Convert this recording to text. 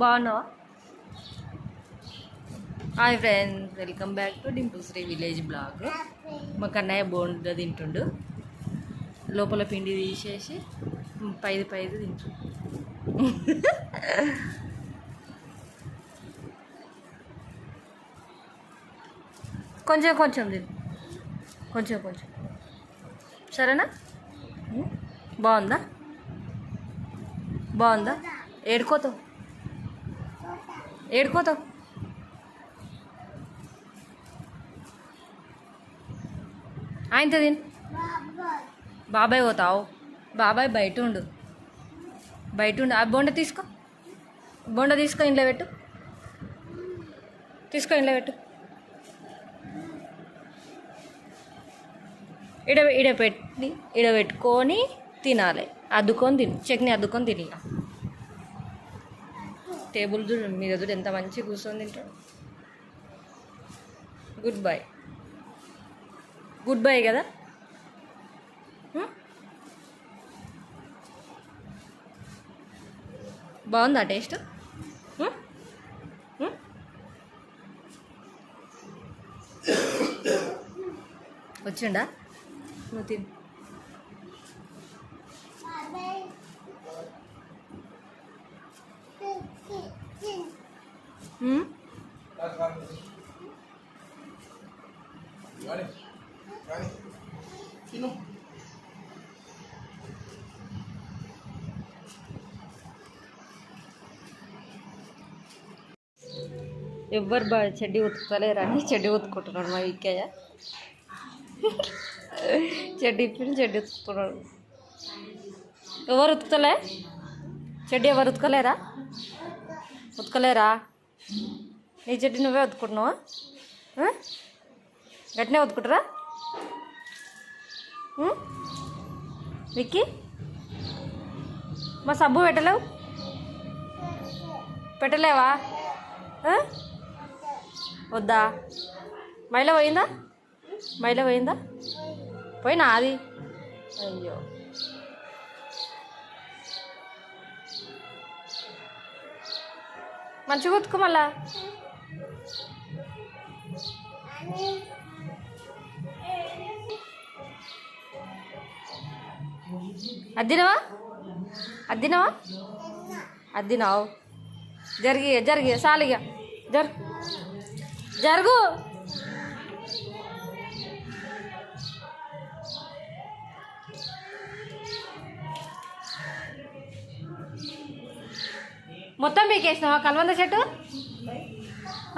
బాగున్నావా? Hi friends welcome back to Dimple Sri village blog. మా కన్నయ్య బోండా తింటుండు. లోపల పిండి తీసేసి పైది పైది తింటుండు. కొంచెం కొంచెం తిను. కొంచెం కొంచెం. సరేనా? బాగుందా? బాగుందా? ఏడుకోతావు? ఏడుకోతావు. ఆయనతో తిని. బాబాయ్ పోతావు. బాబాయ్ బయట ఉండు. బయట ఉండు. ఆ బొండ తీసుకో. బొండ తీసుకో ఇంట్లో పెట్టు. తీసుకో ఇంట్లో పెట్టు. ఇడ ఇడ పెట్టి ఇడ పెట్టుకొని తినాలి. అద్దుకొని తిని. చట్నీ అద్దుకొని తిని టేబుల్ చూడు మీద చూడు ఎంత మంచిగా కూర్చొని తింటాడు. గుడ్ బై గుడ్ బై కదా? Hmm? బాగుందా టేస్ట్? Hmm? Hmm? వచ్చిండా? నువ్వు తిను. హ్మ్? ఎవ్వరు బా చెడ్డి ఉతుకుతలేరని చెడ్డి ఉతుకుంటున్నాడు మా విక్కయ్య చెడ్డి ఇప్పి చెడ్డి ఉతుకుతున్నాడు ఎవరు ఉతుకుతలే చెడ్డి ఎవరు ఉతకలేరా ఉతకలేరా నీ జడ్డు నువ్వే వదుకుంటున్నావా గట్టినే ఉతుకుంటారా విక్కీ? మా సబ్బు పెట్టలేవు? పెట్టలేవా? వద్దా? మైల పోయిందా? మైల పోయిందా? పోయినా అది అయ్యో. మంచిగా ఉతుకు మళ్ళా. అద్దినవా? అద్దినవా? అద్దినావు. జరిగి జరిగి సాలిగా. జరు జరుగు. మొత్తం పీకేసినావా? కలవంద చెట్టు?